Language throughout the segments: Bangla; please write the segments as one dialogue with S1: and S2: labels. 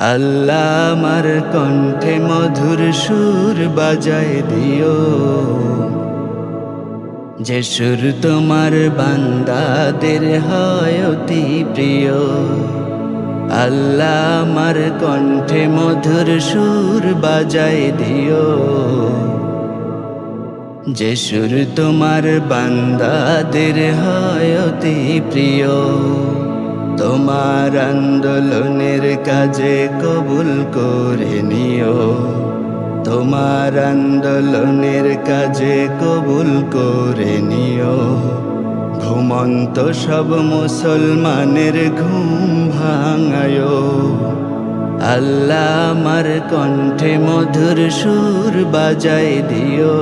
S1: আল্লাহ আমার কণ্ঠে মধুর সুর বাজায় দিও। যে সুর তোমার বান্দাদের হয় অতি প্রিয়। আল্লাহ আমার কণ্ঠে মধুর সুর বাজায় দিও। যে সুর তোমার বান্দাদের হয় অতি প্রিয়। তোমার আন্দোলনের কাজে কবুল করে নিও। তোমার আন্দোলনের কাজে কবুল করে নিও। ঘুমন্ত সব মুসলমানের ঘুম ভাঙায়। আল্লাহ আমার কণ্ঠে মধুর সুর বাজায় দিও।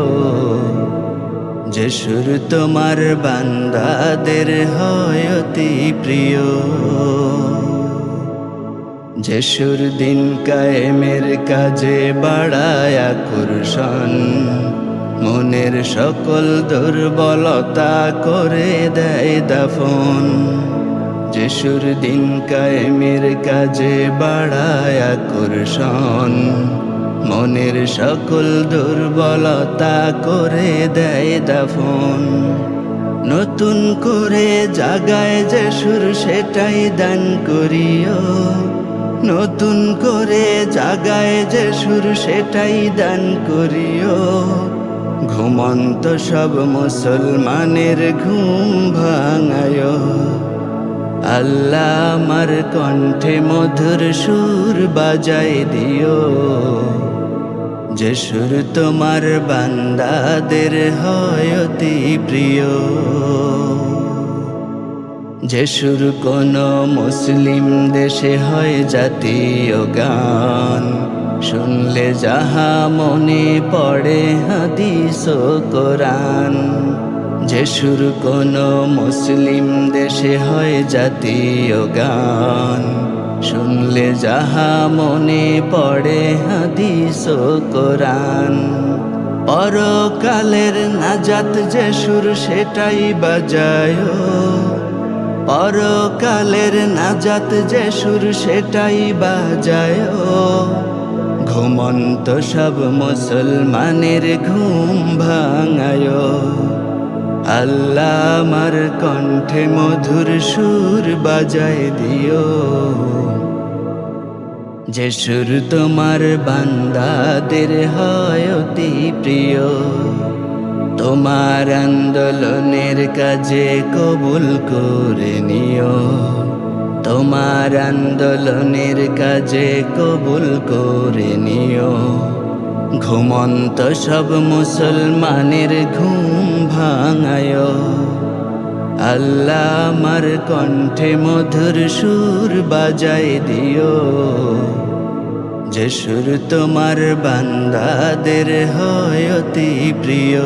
S1: যে সুর তোমার বান্দাদের হয় অতি প্রিয়। যে সুর দিন কায়েমের কাজে বাড়ায় আকর্ষণ, মনের সকল দুর্বলতা করে দেয় দাফন। যে সুর দিন কায়েমের কাজে বাড়ায় আকর্ষণ মনের সকল দুর্বলতা করে দেয় দাফন। নতুন করে জাগায় যে সুর, সেটাই দান করিও। নতুন করে জাগায় যে সুর, সেটাই দান করিও। ঘুমন্ত সব মুসলমানের ঘুম ভাঙায়। আল্লাহ আমার কণ্ঠে মধুর সুর বাজায় দিও। যে সুর তোমার বান্দাদের হয় অতি প্রিয়। যে সুর কোন মুসলিম দেশে হয় জাতীয় গান। শুনলে যাহা মনে পড়ে হাদিস কোরআন। যে সুর কোন মুসলিম দেশে হয় জাতীয় গান। শুনলে যাহা মনে পড়ে হাদিস কোরআন। পরকালের নাজাত যে সুর সেটাই বাজায় পরকালের নাজাত যে সুর সেটাই বাজায় ঘুমন্ত সব মুসলমানের ঘুম ভাঙায় আল্লাহ আমার কণ্ঠে মধুর সুর বাজায় দিও। যে সুর তোমার বান্দাদের হয় অতি প্রিয়। তোমার আন্দোলনের কাজে কবুল করে নিও। তোমার আন্দোলনের কাজে কবুল করে নিও। ঘুমন্ত সব মুসলমানের ঘুম ভাঙায়। আল্লাহ আমার কণ্ঠে মধুর সুর বাজাই দিও। যে সুর তোমার বান্দাদের হয় অতি প্রিয়।